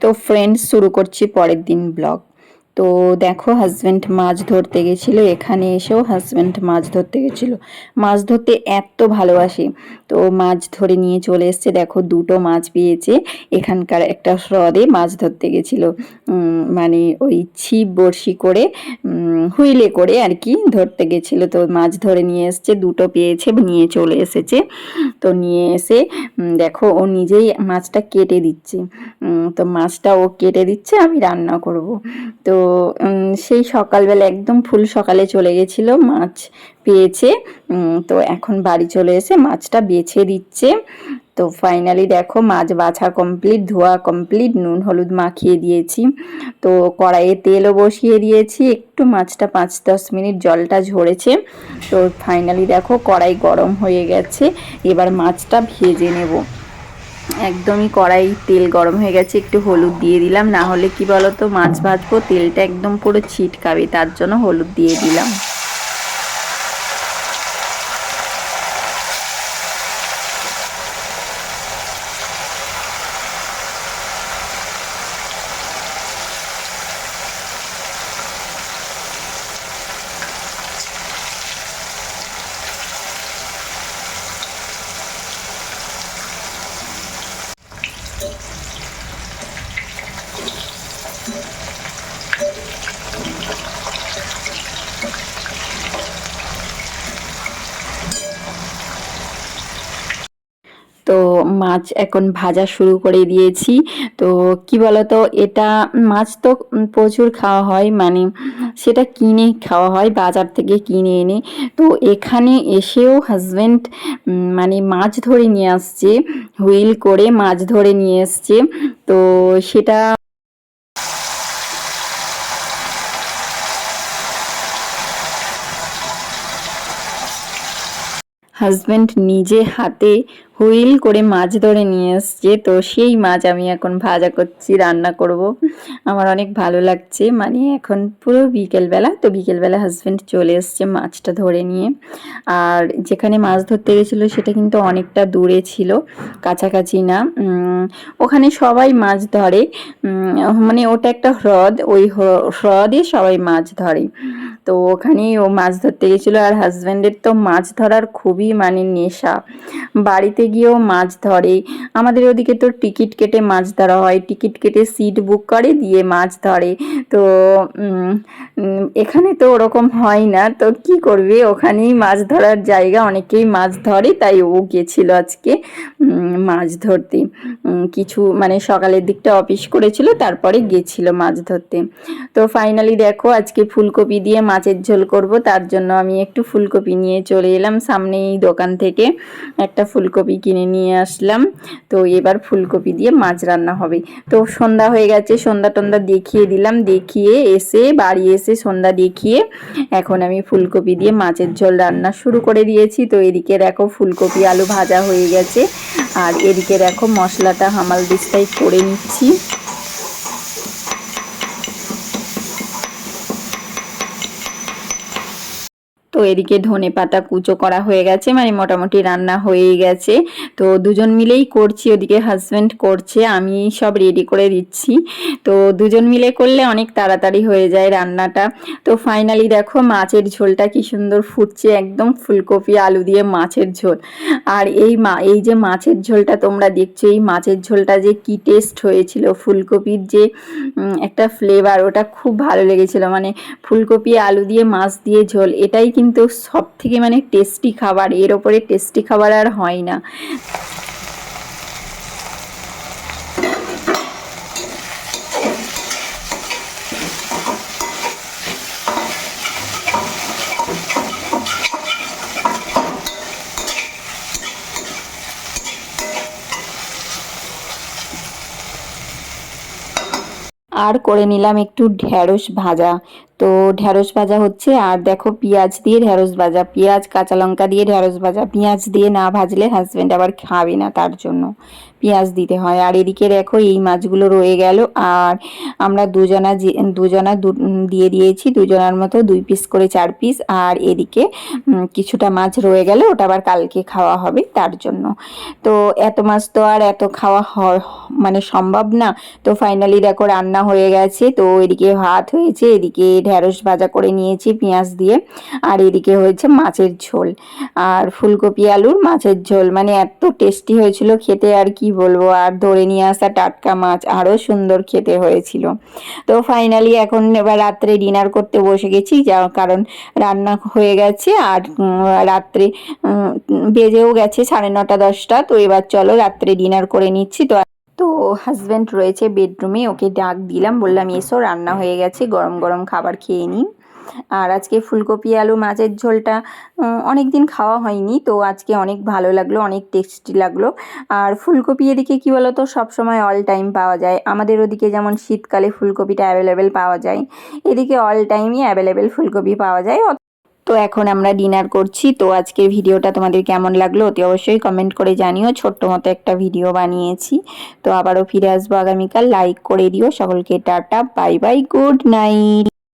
তো ফ্রেন্ডস শুরু করছি পরের দিন ব্লগ তো দেখো হাজব্যান্ড মাছ ধরতে গেছিল, এখানে এসেও হাজব্যান্ড মাছ ধরতে গেছিল। মাছ ধরতে এত ভালোবাসে। তো মাছ ধরে নিয়ে চলে এসছে, দেখো দুটো মাছ পেয়েছে। এখানকার একটা হ্রদে মাছ ধরতে গেছিল। মানে ওই ছিপ বড়শি করে হুইলে করে আর কি ধরতে গেছিল। তো মাছ ধরে নিয়ে এসছে, দুটো পেয়েছে, নিয়ে চলে এসেছে। তো নিয়ে এসে দেখো ও নিজেই মাছটা কেটে দিচ্ছে। তো মাছটা ও কেটে দিচ্ছে, আমি রান্না করব। তো সেই সকালবেলা একদম ফুল সকালে চলে গেছিল, মাছ পেয়েছে। তো এখন বাড়ি চলে এসে মাছটা বেছে দিচ্ছে। তো ফাইনালি দেখো মাছ বাছা কমপ্লিট ধোয়া কমপ্লিট নুন, হলুদ মাখিয়ে দিয়েছি। তো কড়াইয়ে তেলও বসিয়ে দিয়েছি, একটু মাছটা পাঁচ দশ মিনিট জলটা ঝরেছে। তো ফাইনালি দেখো কড়াই গরম হয়ে গেছে, এবার মাছটা ভেজে নেব। একদমই কড়াই তেল গরম হয়ে গেছে, একটু হলুদ দিয়ে দিলাম। না হলে কি বলতো, মাছ ভাজবো, তেলটা একদম পুরো ছিটকাবে, তার জন্য হলুদ দিয়ে দিলাম। তো মাছ এখন ভাজা শুরু করে দিয়েছি। তো কি বলতো, এটা মাছ তো প্রচুর খাওয়া হয় মানে সেটা কিনে খাওয়া হয়, বাজার থেকে কিনে এনে। তো এখানে এসেও হাজব্যান্ড মানে মাছ ধরে নিয়ে আসছে, হুইল করে মাছ ধরে নিয়ে এসছে। তো সেটা হাজব্যান্ড নিজে হাতে হুইল করে মাছ ধরে নিয়ে এসছে। তো সেই মাছ আমি এখন ভাজা করছি, রান্না করব। আমার অনেক ভালো লাগছে। মানে এখন পুরো বিকেলবেলা, তো বিকেলবেলা হাজব্যান্ড চলে এসছে মাছটা ধরে নিয়ে। আর যেখানে মাছ ধরতে গেছিল সেটা কিন্তু অনেকটা দূরে ছিল, কাছাকাছি না। ওখানে সবাই মাছ ধরে। মানে ওটা একটা হ্রদ, ওই হ্র- হ্রদে সবাই মাছ ধরে। তো ওখানেই ও মাছ ধরতে গেছিল আর হাজব্যান্ডের তো মাছ ধরার খুবই মানে নেশা। বাড়িতে গিয়েও মাছ ধরে। আমাদের ওদিকে তো টিকিট কেটে মাছ ধরা হয়। টিকিট কেটে সিট বুক করে দিয়ে মাছ ধরে। তো এখানে তো ওরকম হয় না। তো কি করবে? ওখানেই মাছ ধরার জায়গা। অনেকেই মাছ ধরে, তাই ও গেছিল আজকে মাছ ধরতে। কিছু মানে সকালের দিকটা অফিস করেছিল, তারপরে গেছিল মাছ ধরতে। তো ফাইনালি দেখো, আজকে ফুলকপি দিয়ে মাছের ঝোল করব, তার জন্য আমি একটু ফুলকপি নিয়ে চলে এলাম সামনেই দোকান থেকে। একটা ফুলকপি কিনে নিয়ে আসলাম। তো এবার ফুলকপি দিয়ে মাছ রান্না হবে। তো সন্ধ্যা হয়ে গেছে, সন্ধ্যা টন্ধা দেখিয়ে দিলাম, দেখিয়ে এসে, বাড়ি এসে সন্ধ্যা দেখিয়ে এখন আমি ফুলকপি দিয়ে মাছের ঝোল রান্না শুরু করে দিয়েছি। তো এদিকে দেখো ফুলকপি আলু ভাজা হয়ে গেছে, আর এদিকে দেখো মশলাটা হামাল দিস্তায় করে নিচ্ছি। তো এদিকে ধনে পাতা কুচো করা হয়ে গেছে মানে মোটামুটি রান্না হয়েই গেছে। তো দুজন মিলেই করছি, ওদিকে হাজব্যান্ড করছে, আমি সব রেডি করে দিচ্ছি। তো দুজন মিলে করলে অনেক তাড়াতাড়ি হয়ে যায় রান্নাটা। তো ফাইনালি দেখো মাছের ঝোলটা কি সুন্দর ফুটছে, একদম ফুলকপি আলু দিয়ে মাছের ঝোল। আর এই মা, এই যে মাছের ঝোলটা তোমরা দেখছ, এই মাছের ঝোলটা যে কি টেস্ট হয়েছিল, ফুলকপির যে একটা ফ্লেভার ওটা খুব ভালো লেগেছিল। মানে ফুলকপি, আলু দিয়ে মাছ দিয়ে ঝোল, এটাই কিন্তু সব থেকে মানে টেস্টি খাবার, এর ওপরে টেস্টি খাবার আর হয় না। আর করে নিলাম একটু ঢ্যাঁড়স ভাজা। তো ঢ্যাঁড়স ভাজা হচ্ছে, আর দেখো পেঁয়াজ দিয়ে ঢ্যাঁড়স ভাজা, পেঁয়াজ, কাঁচা লঙ্কা দিয়ে ঢ্যাঁড়স ভাজা, পেঁয়াজ দিয়ে না ভাজলে হাজব্যান্ড আবার খাবে না তার জন্য। পেঁয়াজ দিতে হয়, আর এদিকে দেখো এই মাছগুলো রয়ে গেল, আর আমরা দুজনা দুজনা দিয়ে দিয়েছি, দুজনার মতো দুই পিস করে চার পিস আর এদিকে কিছুটা মাছ রয়ে গেলে, ওটা আবার কালকে খাওয়া হবে তার জন্য। তো এত মাছ তো আর এত খাওয়া মানে সম্ভব না, তো ফাইনালি দেখো রান্না হয়ে গেছে, তো এদিকে ভাত হয়েছে, এদিকে ঢ্যাঁড়স ভাজা করে নিয়েছি, পেঁয়াজ দিয়ে। আর এদিকে হয়েছে মাছের ঝোল। আর ফুলকপি আলুর মাছের ঝোল। মানে এত টেস্টি হয়েছিল খেতে, আর কি বলব? আর ধরে নিয়ে আসা টাটকা মাছ আরও সুন্দর খেতে হয়েছিল। তো ফাইনালি এখন এবার রাত্রে ডিনার করতে বসে গেছি, যা কারণ রান্না হয়ে গেছে। আর রাত্রে বেজেও গেছে সাড়ে নটা দশটা। তো এবার চলো রাত্রে ডিনার করে নিচ্ছি। তো তো হাজব্যান্ড রয়েছে বেডরুমে ওকে ডাক দিলাম, বললাম, এসো, রান্না হয়ে গেছে, গরম গরম খাবার খেয়ে নিই আর আজকে ফুলকপি, আলু, মাছের ঝোলটা অনেক দিন খাওয়া হয়নি, তো আজকে অনেক ভালো লাগল, অনেক টেস্টি লাগল। আর ফুলকপি এদিকে কী বলো তো সবসময় অল টাইম পাওয়া যায়। আমাদের ওদিকে যেমন শীতকালে ফুলকপিটা অ্যাভেলেবেল পাওয়া যায়, এদিকে অল টাইমই অ্যাভেলেবেল ফুলকপি পাওয়া যায়। তো এখন আমরা ডিনার করছি। তো আজকের ভিডিওটা তোমাদের কেমন লাগল অতি অবশ্যই কমেন্ট করে জানিও। ছোট্ট মতো একটা ভিডিও বানিয়েছি। তো আবারও ফিরে আসব আগামীকাল। লাইক করে দিও। সকলকে tata. Bye bye good night